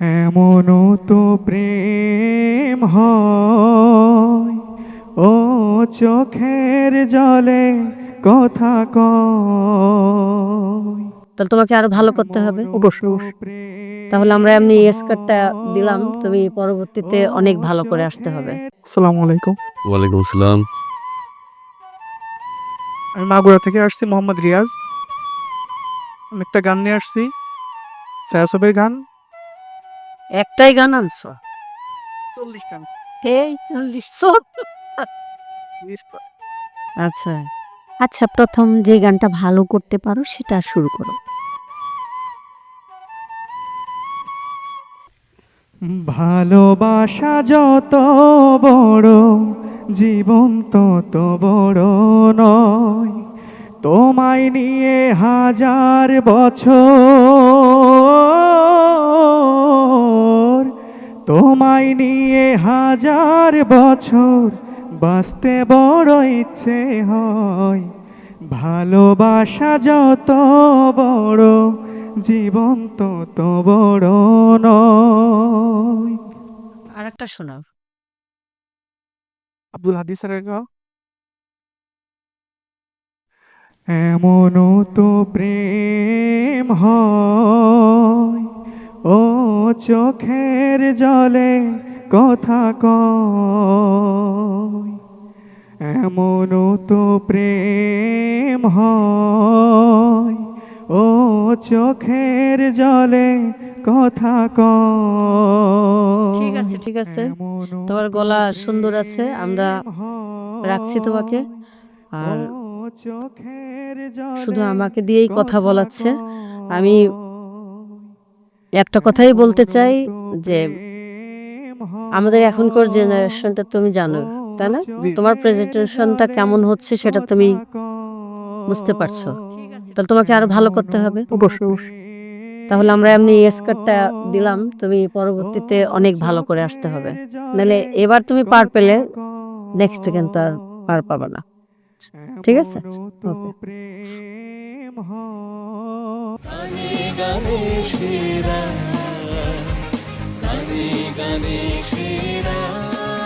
এমনও তো প্রেম হয়। ও চোখের জলে কথা কয়। তাহলে তোমাকে আরও ভালো করতে হবে। অবশ্যই তাহলে আমরা এমনি স্কার্টটা দিলাম। তুমি পরবর্তীতে অনেক ভালো করে আসতে হবে। আসসালামু আলাইকুম। ওয়ালাইকুম আসসালাম আমি মাগুরা থেকে আসছি মোহাম্মদ রিয়াজ। আমি একটা গান নিয়ে আসছি। ছায়াছবির গান। একটাই গান আনছো? চল্লিশ গান এই চল্লিশ আচ্ছা। আচ্ছা প্রথম যে গানটা ভালো করতে পারো সেটা শুরু করো। ভালোবাসা যত বড় জীবন তত বড় নয়। তোমায় নিয়ে হাজার বছর তোমায় নিয়ে হাজার বছর বাঁচতে বড় ইচ্ছে হয়। ভালোবাসা যত বড় জীবন তত বড় নয়। আর একটা শোনাও। আব্দুল হাদিস স্যারের গাও। এমনও তো প্রেম হয়। ও চোখের জলে কথা কয় এমনও তো প্রেম হয়। ও চোখের জলে কথা কয় ঠিক আছে ঠিক আছে। তোমার গলা সুন্দর আছে আমরা রাখছি তোমাকে। আর শুধু আমাকে দিয়েই কথা বলাচ্ছে। আমি একটা কথাই বলতে চাই যে আমাদের এখনকার জেনারেশনটা তুমি জানো তাই না? তোমার প্রেজেন্টেশনটা কেমন হচ্ছে সেটা তুমি বুঝতে পারছ। তাহলে তোমাকে আরও ভালো করতে হবে। অবশ্যই অবশ্যই। তাহলে আমরা এমনি স্কার্টটা দিলাম তুমি পরবর্তীতে অনেক ভালো করে আসতে হবে। নাহলে এবার তুমি পার পেলে নেক্সট কিন্তু আর পার পাবে না। ঠিক আছে? ওকে